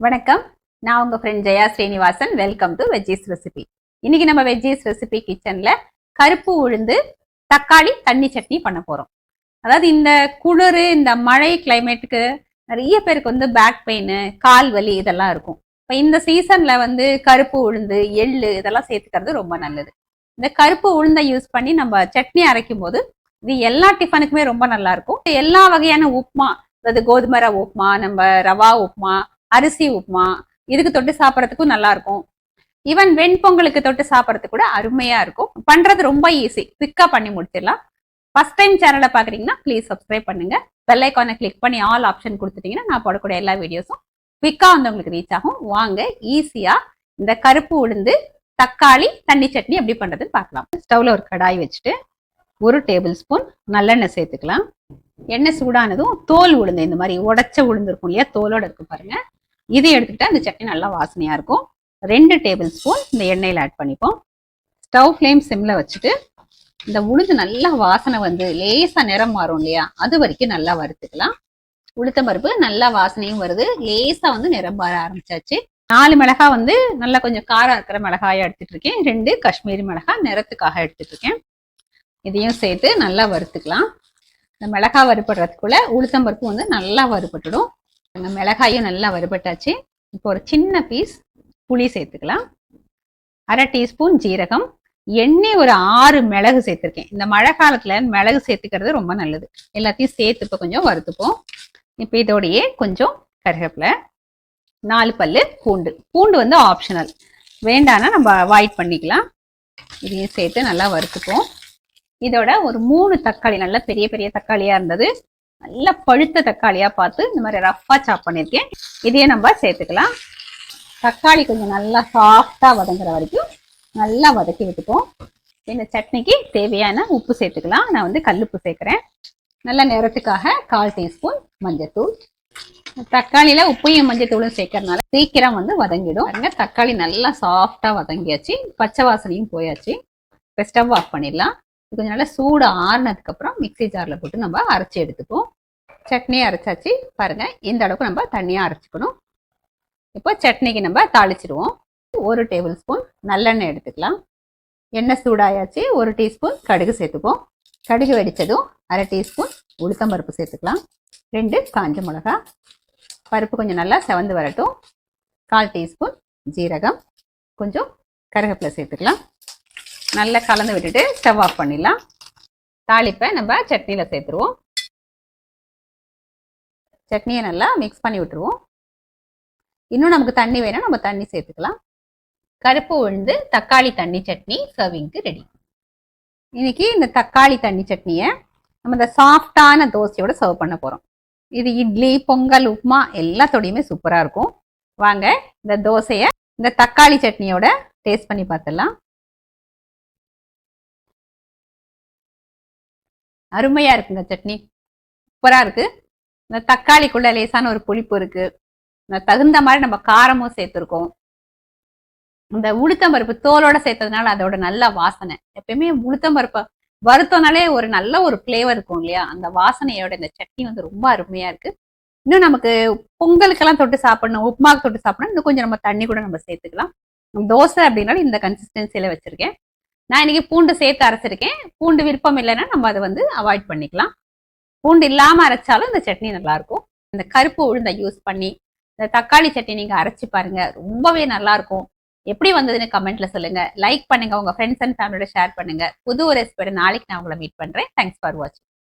வணக்கம். நான் உங்க friend Jaya Srinivasan. Welcome to veggies recipe இன்னைக்கு நம்ம வெஜ்ஜீஸ் ரெசிபி கிச்சன்ல கருப்பு உளுந்து தக்காளி தண்ணி சட்னி பண்ண போறோம். அதாவது இந்த குளிர் இந்த மழை கிளைமேட்டுக்கு நிறைய பேருக்கு வந்து பேக் பெயின் கால் வலி இதெல்லாம் இருக்கும். இப்போ இந்த சீசன்ல வந்து கருப்பு உளுந்து எள்ளு இதெல்லாம் சேர்த்துக்கிறது ரொம்ப நல்லது. இந்த கருப்பு உளுந்தை யூஸ் பண்ணி நம்ம சட்னி அரைக்கும் போது இது எல்லா டிஃபனுக்குமே ரொம்ப நல்லா இருக்கும். எல்லா வகையான உப்புமா அதாவது கோதுமை ரவை உப்புமா நம்ம ரவா உப்புமா அரிசி உப்புமா இதுக்கு தொட்டு சாப்பிட்றதுக்கும் நல்லா இருக்கும் ஈவன் வெண்பொங்கலுக்கு தொட்டு சாப்பிட்றதுக்கு கூட அருமையா இருக்கும். பண்றது ரொம்ப ஈஸி குவிக்கா பண்ணி முடிச்சிடலாம். ஃபர்ஸ்ட் டைம் சேனலை பாக்குறீங்கன்னா ப்ளீஸ் சப்ஸ்கிரைப் பண்ணுங்க. பெல்லைக்கானை கிளிக் பண்ணி ஆல் ஆப்ஷன் கொடுத்துட்டீங்கன்னா நான் போடக்கூடிய எல்லா வீடியோஸும் குவிக்கா வந்து உங்களுக்கு ரீச் ஆகும். வாங்க ஈஸியா இந்த கருப்பு உளுந்து தக்காளி தண்ணி சட்னி எப்படி பண்றதுன்னு பார்க்கலாம். ஸ்டவ்ல ஒரு கடாய் வச்சுட்டு ஒரு டேபிள் ஸ்பூன் நல்லெண்ணெய் சேர்த்துக்கலாம். எண்ணெய் சூடானதும் தோல் உளுந்து இந்த மாதிரி உடச்ச உளுந்து இருக்கும் இல்லையா தோலோட இருக்கும் பாருங்க. இதையும் எடுத்துக்கிட்டால் அந்த சட்னி நல்லா வாசனையாக இருக்கும். ரெண்டு டேபிள் ஸ்பூன் இந்த எண்ணெயில் ஆட் பண்ணிப்போம். ஸ்டவ் ஃப்ளேம் சிம்மில் வச்சுட்டு இந்த உளுந்து நல்லா வாசனை வந்து லேசாக நிறம் மாறும் இல்லையா? அது வரைக்கும் நல்லா வறுத்துக்கலாம். உளுத்த பருப்பு நல்லா வாசனையும் வருது. லேசாக வந்து நிறம் மாற ஆரம்பிச்சாச்சு. நாலு மிளகா வந்து நல்லா கொஞ்சம் காரம் இருக்கிற மிளகாயை எடுத்துட்டு இருக்கேன். ரெண்டு காஷ்மீரி மிளகா நிறத்துக்காக எடுத்துட்டு இருக்கேன். இதையும் சேர்த்து நல்லா வறுத்துக்கலாம். இந்த மிளகா வறுபடுறதுக்குள்ள உளுத்தம்பருப்பு வந்து நல்லா வறுபட்டுடும். மிளகாயும் நல்லா வறுபட்டாச்சு. இப்போ ஒரு சின்ன பீஸ் புளி சேர்த்துக்கலாம். அரை டீஸ்பூன் ஜீரகம். எண்ணெய் ஒரு ஆறு மிளகு சேர்த்துருக்கேன். இந்த மழை காலத்துல மிளகு சேர்த்துக்கிறது ரொம்ப நல்லது. எல்லாத்தையும் சேர்த்து இப்போ கொஞ்சம் வறுத்துப்போம். இப்போ இதோடையே கொஞ்சம் கருவேப்பிலை நாலு பல்லு பூண்டு. பூண்டு வந்து ஆப்ஷனல் வேண்டான்னா நம்ம அவாய்ட் பண்ணிக்கலாம். இதையும் சேர்த்து நல்லா வறுத்துப்போம். இதோட ஒரு மூணு தக்காளி நல்லா பெரிய பெரிய தக்காளியாக இருந்தது. நல்லா பழுத்த தக்காளியா பார்த்து இந்த மாதிரி ரஃபா சாப் பண்ணியிருக்கேன். இதையே நம்ம சேர்த்துக்கலாம். தக்காளி கொஞ்சம் நல்லா சாஃப்டா வதங்குற வரைக்கும் நல்லா வதக்கி விட்டுப்போம். இந்த சட்னிக்கு தேவையான உப்பு சேர்த்துக்கலாம். நான் வந்து கல்லுப்பு சேர்க்குறேன். நல்ல நேரத்துக்காக கால் டீஸ்பூன் மஞ்சத்தூள். தக்காளியில உப்பையும் மஞ்சத்தூளும் சேர்க்கறதுனால சீக்கிரம் வந்து வதங்கிடும். பாருங்க தக்காளி நல்லா சாஃப்டா வதங்கியாச்சு. பச்சை வாசனையும் போயாச்சு. இப்போ ஸ்டவ் ஆஃப் பண்ணிடலாம். கொஞ்சம் நல்லா சூடு ஆறுனதுக்கு அப்புறம் மிக்சி ஜாரில் போட்டு நம்ம அரைச்சி எடுத்துப்போம் சட்னி அரைச்சாச்சு பாருங்கள் இந்த அளவுக்கு நம்ம தண்ணியாக அரைச்சிக்கணும். இப்போ சட்னிக்கு நம்ம தாளிச்சிடுவோம். ஒரு டேபிள் ஸ்பூன் நல்லெண்ணெய் எடுத்துக்கலாம். எண்ணெய் சூடாயாச்சு ஒரு டீஸ்பூன் கடுகு சேர்த்துப்போம் கடுகு வெடித்ததும் அரை டீஸ்பூன் உளுத்தம்பருப்பு சேர்த்துக்கலாம். ரெண்டு காஞ்ச மிளகா. பருப்பு கொஞ்சம் நல்லா செவந்து வரட்டும். கால் டீஸ்பூன் ஜீரகம். கொஞ்சம் கருவேப்பிலை சேர்த்துக்கலாம். நல்லா கலந்து விட்டுட்டு ஸ்டவ் ஆஃப் பண்ணிடலாம். தாளிப்பை நம்ம சட்னியில் சேர்த்துருவோம். சட்னியை நல்லா மிக்ஸ் பண்ணி விட்டுருவோம். இன்னும் நமக்கு தண்ணி வேணும் நம்ம தண்ணி சேர்த்துக்கலாம். கருப்பு உளுந்து தக்காளி தண்ணி சட்னி சர்விங்க்கு ரெடி இன்னைக்கு இந்த தக்காளி தண்ணி சட்னியை நம்ம இந்த சாஃப்டான தோசையோட சர்வ் பண்ண போகிறோம் இது இட்லி பொங்கல் உப்புமா எல்லாத்தோடையுமே சூப்பராக இருக்கும். வாங்க இந்த தோசையை இந்த தக்காளி சட்னியோட டேஸ்ட் பண்ணி பார்த்துடலாம். அருமையாக இருக்குங்க சட்னி. சூப்பராக இருக்குது இந்த தக்காளிக்குள்ளே லேசான ஒரு புளிப்பு இருக்குது இந்த தகுந்த மாதிரி நம்ம காரமும் சேர்த்துருக்கோம். இந்த உளுத்தம்பருப்பு தோலோட சேர்த்ததுனால அதோட நல்ல வாசனை. எப்பயுமே உளுத்தம்பருப்பை வறுத்தோனாலே ஒரு நல்ல ஒரு ஃப்ளேவர் இருக்கும் இல்லையா? அந்த வாசனையோட இந்த சட்னி வந்து ரொம்ப அருமையாக இருக்குது இன்னும் நமக்கு பொங்கலுக்கெல்லாம் தொட்டு சாப்பிடணும் உப்புமாவுக்கு தொட்டு சாப்பிடணும். இன்னும் கொஞ்சம் நம்ம தண்ணி கூட நம்ம சேர்த்துக்கலாம். தோசை அப்படின்னாலும் இந்த கன்சிஸ்டன்சியில் வச்சுருக்கேன். நான் இன்னைக்கு பூண்டு சேர்த்து அரைச்சிருக்கேன். பூண்டு விருப்பம் இல்லைன்னா நம்ம அதை வந்து அவாய்ட் பண்ணிக்கலாம். பூண்டு இல்லாமல் அரைச்சாலும் இந்த சட்னி நல்லாயிருக்கும். இந்த கருப்பு உளுந்தை யூஸ் பண்ணி இந்த தக்காளி சட்னி நீங்கள் அரைச்சி பாருங்க. ரொம்பவே நல்லாயிருக்கும். எப்படி வந்ததுன்னு கமெண்ட்ல சொல்லுங்க. லைக் பண்ணுங்க. உங்க ஃப்ரெண்ட்ஸ் அண்ட் ஃபேமிலியோட ஷேர் பண்ணுங்க. புது ரெசிபியோட நாளைக்கு நான் உங்களை மீட் பண்றேன். தேங்க்ஸ் ஃபார் வாட்சிங்